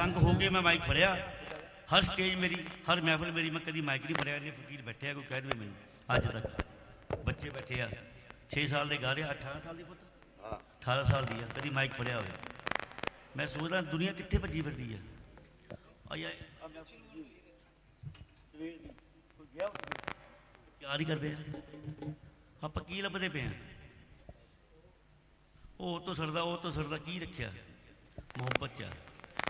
ਤੰਗ ਹੋ ਕੇ ਮੈਂ ਮਾਈਕ ਫੜਿਆ। ਹਰ ਸਟੇਜ ਮੇਰੀ ਹਰ ਮਹਿਫਲ ਮੇਰੀ ਮੈਂ ਕਦੀ ਮਾਈਕ ਨਹੀਂ ਫੜਿਆ ਇਹਨੇ ਫਕੀਰ ਬੈਠਿਆ ਕੋਈ ਕਹਿ ਦੇਵੇ ਮੈਨੂੰ। ਅੱਜ ਤੱਕ ਬੱਚੇ ਬੈਠੇ ਆ। 6 ਸਾਲ ਦੇ ਗਾ ਰਿਹਾ 18 ਸਾਲ ਦੀ ਪੁੱਤ? ਹਾਂ। 18 ਸਾਲ ਦੀ ਆ ਕਦੀ ਮਾਈਕ ਫੜਿਆ ਹੋਵੇ। ਮੈਂ ਸੋਚਦਾ ਦੁਨੀਆ ਕਿੱਥੇ ਭੱਜੀ ਫਿਰਦੀ ਆ? ਆ ਹੀ ਕਰਦੇ ਆ। ਆਪਾਂ ਕੀ ਲੱਭਦੇ ਪਏ ਆ? ਉਹ ਤੋਂ ਸੜਦਾ ਉਹ ਤੋਂ ਸੜਦਾ ਕੀ ਰੱਖਿਆ? ਮੁਹੱਬਤ ਚ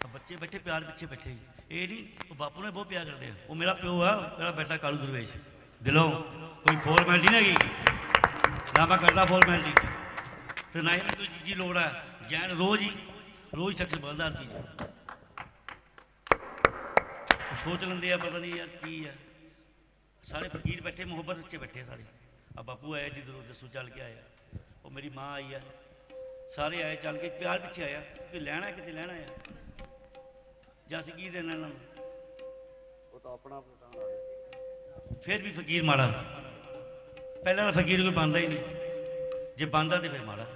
ਆ ਬੱਚੇ ਬੈਠੇ, ਪਿਆਰ ਪਿੱਛੇ ਬੈਠੇ ਇਹ ਨਹੀਂ, ਉਹ ਬਾਪੂ ਨੇ ਬਹੁਤ ਪਿਆਰ ਕਰਦੇ ਆ। ਉਹ ਮੇਰਾ ਪਿਓ ਆ, ਮੇਰਾ ਬੇਟਾ ਕਾਲੂ ਦਰਵੇਸ਼। ਦਿਲੋਂ, ਕੋਈ ਫੋਰਮੈਲਿਟੀ ਨਹੀਂ ਹੈਗੀ। ਨਾ ਮੈਂ ਕਰਦਾ ਫੋਰਮੈਲਿਟੀ ਤੇ ਨਾ ਹੀ ਮੈਨੂੰ ਕੋਈ ਚੀਜ਼ ਦੀ ਲੋੜ ਹੈ ਜੈਨ ਰੋਜ਼ ਹੀ, ਰੋਜ਼ ਸ਼ਖਸ ਬਦਲਦਾ ਹਰ ਚੀਜ਼ ਸੋਚ ਲੈਂਦੇ ਆ, ਪਤਾ ਨਹੀਂ ਯਾਰ ਕੀ ਆ। ਸਾਰੇ ਫਕੀਰ ਬੈਠੇ, ਮੁਹੱਬਤ ਵਿੱਚ ਬੈਠੇ ਸਾਰੇ। ਆ ਬਾਪੂ ਆਇਆ ਜਿੱਧਰੋਂ ਜੱਸੂ ਚੱਲ ਕੇ ਆਇਆ। ਉਹ ਮੇਰੀ ਮਾਂ ਆਈ ਆ। ਸਾਰੇ ਆਏ ਚੱਲ ਕੇ, ਪਿਆਰ ਪਿੱਛੇ ਆਇਆ। ਕਿ ਲੈਣਾ, ਕਿਤੇ ਲੈਣਾ ਆ। ਜਾਂ ਅਸੀਂ ਕੀ ਦੇਣਾ ਇਹਨਾਂ ਨੂੰ? ਉਹ ਤਾਂ ਆਪਣਾ ਨਾ ਫਿਰ ਵੀ ਫਕੀਰ ਮਾੜਾ ਪਹਿਲਾਂ ਤਾਂ ਫਕੀਰ ਕੋਈ ਬੰਦਾ ਹੀ ਨਹੀਂ। ਜੇ ਬੰਦਾ ਤੇ ਫਿਰ ਮਾੜਾ।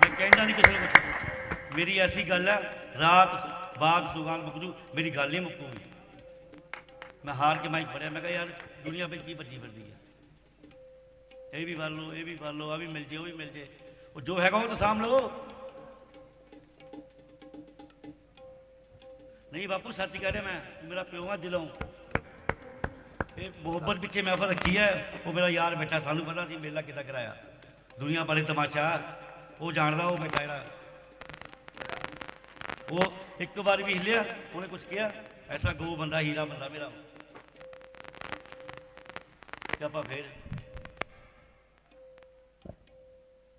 ਮੈਂ ਕਹਿੰਦਾ ਨਹੀਂ ਕਿਸੇ ਨੂੰ ਕੁਛ। ਮੇਰੀ ਐਸੀ ਗੱਲ ਹੈ ਰਾਤ ਬਾਅਦ ਸੁਗਾਲ ਮੁੱਕ ਜੂ ਮੇਰੀ ਗੱਲ ਨਹੀਂ ਮੁੱਕੂਗੀ। ਮੈਂ ਹਾਰ ਕੇ ਮਾਈਕ ਫੜਿਆ ਮੈਂ ਕਿਹਾ ਯਾਰ ਦੁਨੀਆ ਵਿੱਚ ਕੀ ਭੱਜੀ ਫਿਰਦੀ ਹੈ ਇਹ ਵੀ ਫੜ ਲਓ ਇਹ ਵੀ ਫੜ ਲਓ ਆ ਵੀ ਮਿਲ ਜੇ ਉਹ ਵੀ ਮਿਲ ਜੇ। ਉਹ ਜੋ ਹੈਗਾ ਉਹ ਤਾਂ ਸਾਂਭ ਲਓ। ਨਹੀਂ ਬਾਪੂ ਸੱਚ ਕਹਿ ਰਿਹਾ ਮੈਂ ਮੇਰਾ ਪਿਓ ਆ ਦਿਲੋਂ। ਇਹ ਮੁਹੱਬਤ ਪਿੱਛੇ ਮਹਿਫਲ ਰੱਖੀ ਹੈ। ਉਹ ਮੇਰਾ ਯਾਰ ਬੇਟਾ, ਸਾਨੂੰ ਪਤਾ ਸੀ ਮੇਲਾ ਕਿੱਦਾਂ ਕਰਾਇਆ। ਦੁਨੀਆ ਬਾਰੇ ਤਮਾਸ਼ਾ, ਉਹ ਜਾਣਦਾ, ਉਹ ਬੇਟਾ ਜਿਹੜਾ। ਉਹ ਇੱਕ ਵਾਰ ਵੀ ਹਿੱਲਿਆ, ਉਹਨੇ ਕੁਝ ਕਿਹਾ, ਐਸਾ ਗੋ ਬੰਦਾ, ਹੀਰਾ ਬੰਦਾ ਮੇਰਾ। ਤੇ ਆਪਾਂ ਫੇਰ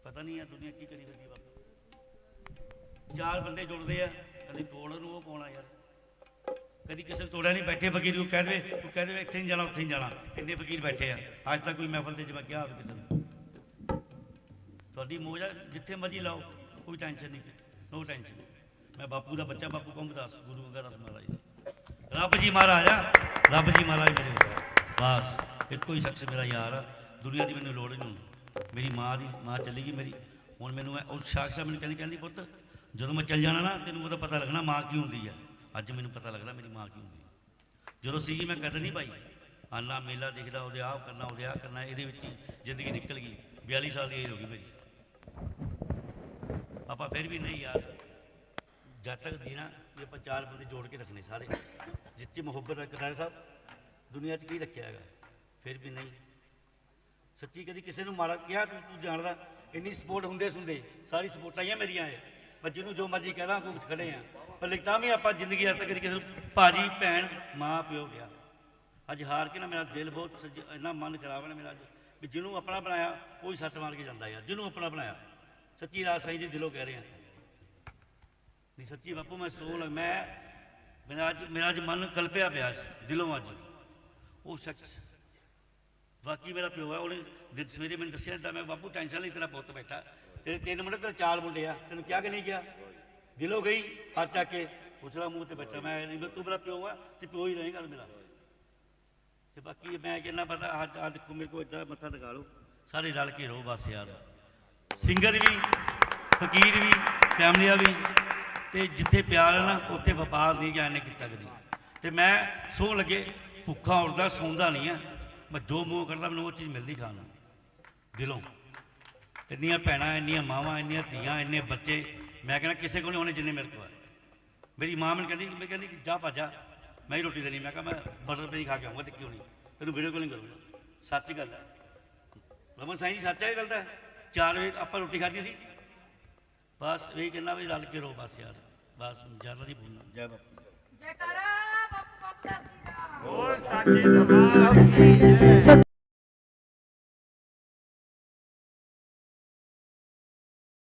ਪਤਾ ਨਹੀਂ ਆ ਦੁਨੀਆ ਕੀ ਕਰੀ ਫਿਰਦੀ ਬਾਪੂ। ਚਾਰ ਬੰਦੇ ਜੁੜਦੇ ਆ, ਕਦੀ ਤੋੜ ਨੂੰ ਉਹ ਪਾਉਣਾ ਯਾਰ। ਕਦੀ ਕਿਸੇ ਨੂੰ ਤੋੜਿਆ ਨਹੀਂ, ਬੈਠੇ ਫਕੀਰ ਨੂੰ ਕਹਿ ਦੇਵੇ ਉਹ ਕਹਿ ਦੇਵੇ, ਇੱਥੇ ਨਹੀਂ ਜਾਣਾ, ਉੱਥੇ ਨਹੀਂ ਜਾਣਾ। ਇੰਨੇ ਫਕੀਰ ਬੈਠੇ ਆ। ਅੱਜ ਤੱਕ ਕੋਈ ਮਹਿਫਲ ਤੇ ਜਿਵੇਂ ਕਿਹਾ ਹੋਵੇ ਕਿਸੇ ਨੂੰ ਤੁਹਾਡੀ ਮੋਜ ਆ, ਜਿੱਥੇ ਮਰਜ਼ੀ ਲਾਓ, ਕੋਈ ਟੈਨਸ਼ਨ ਨਹੀਂ ਨੋ ਟੈਨਸ਼ਨ ਮੈਂ ਬਾਪੂ ਦਾ ਬੱਚਾ, ਬਾਪੂ ਕੰਗਦਾਸ ਗੁਰੂ ਗੰਗਾ ਅੰਗਦਾਸ ਮਹਾਰਾਜ ਰੱਬ ਜੀ ਮਹਾਰਾਜ ਆ, ਰੱਬ ਜੀ ਮਹਾਰਾਜ ਮੇਰੇ ਬਸ, ਇੱਕੋ ਹੀ ਸ਼ਖਸ ਮੇਰਾ ਯਾਰ ਆ। ਦੁਨੀਆ ਦੀ ਮੈਨੂੰ ਲੋੜ ਨਹੀਂ। ਮੇਰੀ ਮਾਂ ਦੀ, ਮਾਂ ਚਲੀ ਗਈ ਮੇਰੀ। ਹੁਣ ਮੈਨੂੰ ਇਹ- ਉਹ ਸ਼ਖਸ ਮੈਨੂੰ ਕਹਿੰਦੀ ਕਹਿੰਦੀ ਪੁੱਤ, ਜਦੋਂ ਮੈਂ ਚੱਲ ਜਾਣਾ ਨਾ, ਤੈਨੂੰ ਉਹਦਾ ਪਤਾ ਲੱਗਣਾ ਮਾਂ ਕੀ ਹੁੰਦੀ ਆ। ਅੱਜ ਮੈਨੂੰ ਪਤਾ ਲੱਗਦਾ ਮੇਰੀ ਮਾਂ ਕੀ ਹੁੰਦੀ। ਆ ਜਦੋਂ ਸੀਗੀ ਮੈਂ ਕਦਰ ਨਹੀਂ ਪਾਈ। ਆਨਾ ਮੇਲਾ ਦੇਖਦਾ, ਉਹਦੇ ਆਹ ਕਰਨਾ, ਉਹਦੇ ਆਹ ਕਰਨਾ, ਇਹਦੇ ਵਿੱਚ ਹੀ ਜ਼ਿੰਦਗੀ ਨਿਕਲ ਗਈ। 42 ਸਾਲ ਦੀ ਏਜ ਹੋ ਗਈ ਮੇਰੀ ਆਪਾਂ ਫਿਰ ਵੀ ਨਹੀਂ ਯਾਰ। ਜਦ ਤੱਕ ਜੀਣਾ, ਵੀ ਆਪਾਂ ਚਾਰ ਬੰਦੇ ਜੋੜ ਕੇ ਰੱਖਣੇ ਸਾਰੇ। ਜਿੱਥੇ ਮੁਹੱਬਤ ਹੈ ਕਰਾਰ ਸਾਹਿਬ ਦੁਨੀਆ 'ਚ ਕੀ ਰੱਖਿਆ ਹੈਗਾ? ਫਿਰ ਵੀ ਨਹੀਂ। ਸੱਚੀ ਕਦੀ ਕਿਸੇ ਨੂੰ ਮਾੜਾ ਕਿਹਾ ਤੂੰ ਜਾਣਦਾ, ਇੰਨੀ ਸਪੋਰਟ ਹੁੰਦੇ ਸੁਣਦੇ ਸਾਰੀ ਸਪੋਰਟਾਂ ਹੀ ਆ ਮੇਰੀਆਂ ਇਹ। ਪਰ ਜਿਹਨੂੰ ਜੋ ਮਰਜ਼ੀ ਕਹਦਾ ਕੋਈ ਖੜੇ ਆ। ਪਰ ਲਿਖਤਾ ਵੀ ਆਪਾਂ ਜ਼ਿੰਦਗੀ ਅਰਥ ਤੱਕ ਕਿਸੇ ਨੂੰ, ਭਾਜੀ, ਭੈਣ, ਮਾਂ, ਪਿਓ ਗਿਆ ਅੱਜ ਹਾਰ ਕੇ ਨਾ ਮੇਰਾ ਦਿਲ ਬਹੁਤ ਸੱਜ, ਇੰਨਾ ਮਨ ਖਰਾਬ ਹੈ ਨਾ ਮੇਰਾ ਅੱਜ, ਵੀ ਜਿਹਨੂੰ ਆਪਣਾ ਬਣਾਇਆ, ਉਹ ਹੀ ਸੱਟ ਮਾਰ ਕੇ ਜਾਂਦਾ ਯਾਰ, ਜਿਹਨੂੰ ਆਪਣਾ ਬਣਾਇਆ। ਸੱਚੀ ਰਾਤ ਸਾਈਂ ਜੀ ਦਿਲੋਂ ਕਹਿ ਰਹੇ। ਆ ਨਹੀਂ ਸੱਚੀ ਬਾਪੂ, ਮੈਂ ਸੋਹ ਮੈਂ, ਮੇਰਾ ਅੱਜ ਮੇਰਾ ਅੱਜ ਮਨ ਕਲਪਿਆ ਪਿਆ ਦਿਲੋਂ ਅੱਜ। ਉਹ ਸੱਚ, ਬਾਕੀ ਮੇਰਾ ਪਿਓ ਹੈ, ਉਹਨੇ ਦਿਨ ਸਵੇਰੇ ਮੈਨੂੰ ਦੱਸਿਆ, ਤਾਂ ਮੈਂ ਬਾਪੂ, ਟੈਨਸ਼ਨ ਲਈ ਤੇਰਾ ਪੁੱਤ ਬੈਠਾ। ਤੇਰੇ ਤਿੰਨ ਮੁੰਡੇ, ਤੇਰੇ ਚਾਰ ਮੁੰਡੇ ਆ, ਤੈਨੂੰ ਕਿਹਾ ਕਿ ਨਹੀਂ ਕਿਹਾ? ਦਿਲੋਂ ਗਈ ਹੱਥ ਚੱਕ ਕੇ ਉਸਲਾ ਮੂੰਹ ਤੇ ਬੱਚਾ ਮੈਂ ਨਹੀਂ ਤੂੰ ਮੇਰਾ ਪਿਓ ਆ ਤੇ ਪਿਓ ਹੀ ਰਹੇਗਾ ਮੇਰਾ ਤੇ ਬਾਕੀ ਮੈਂ ਕਹਿੰਦਾ ਪਤਾ ਅੱਜ ਅੱਜ ਮੇਰੇ ਕੋਲ ਇਦਾਂ ਮੱਥਾ ਟਿਕਾ ਲਓ ਸਾਰੇ ਰਲ ਕੇ ਰਹੋ ਬਸ ਯਾਰ ਸਿੰਗਰ ਵੀ ਫਕੀਰ ਵੀ ਫੈਮਲੀਆਂ ਵੀ ਤੇ ਜਿੱਥੇ ਪਿਆਰ ਹੈ ਨਾ ਉੱਥੇ ਵਪਾਰ ਨਹੀਂ ਗਿਆ ਇਹਨੇ ਕੀਤਾ ਕਦੀ ਤੇ ਮੈਂ ਸੌ ਲੱਗੇ ਭੁੱਖਾ ਉੱਠਦਾ ਸੌਂਦਾ ਨਹੀਂ ਆ ਮੈਂ ਜੋ ਮੂੰਹ ਕਰਦਾ ਮੈਨੂੰ ਉਹ ਚੀਜ਼ ਮਿਲਦੀ ਖਾਣ ਨੂੰ ਦਿਲੋਂ ਇੰਨੀਆਂ ਭੈਣਾਂ ਇੰਨੀਆਂ ਮਾਵਾਂ ਇੰਨੀਆਂ ਧੀਆਂ ਇੰਨੇ ਬੱਚੇ ਮੈਂ ਕਹਿੰਦਾ ਕਿਸੇ ਕੋਲ ਨਹੀਂ ਹੋਣੇ ਜਿੰਨੇ ਮੇਰੇ ਕੋਲ ਆ। ਮੇਰੀ ਮਾਂ ਮੈਨੂੰ ਕਹਿੰਦੀ ਮੈਂ ਕਹਿੰਦੀ ਜਾ ਭਾਜਾ ਮੈਂ ਹੀ ਰੋਟੀ ਦੇਣੀ ਮੈਂ ਕਿਹਾ ਮੈਂ ਬਟਰ ਪਨੀਰ ਖਾ ਕੇ ਆਉਂਗਾ ਤੇ ਕਿਉਂ ਨਹੀਂ? ਤੈਨੂੰ ਵੀਡੀਓ ਕਾਲਿੰਗ ਕਰੂੰਗਾ। ਸੱਚ ਗੱਲ ਹੈ ਰਮਨ ਸਾਈਂ ਜੀ ਸੱਚ ਹੈ ਇਹ ਗੱਲ ਤਾਂ? 4 ਵਜੇ ਆਪਾਂ ਰੋਟੀ ਖਾਧੀ ਸੀ। ਬਸ ਇਹ ਕਹਿੰਦਾ ਵੀ ਰਲ ਕੇ ਰੋ ਬਸ ਯਾਰ। ਬਸ ਜ਼ਿਆਦਾ ਨਹੀਂ ਬੋਲਣਾ। ਜੈ ਬਾਪੂ। ਜੈਕਾਰਾ ਬਾਪੂ ਬਾਪੂ ਦਾ ਹੋਰ ਸਾਚੇ ਦਰਬਾਰ ਜੈ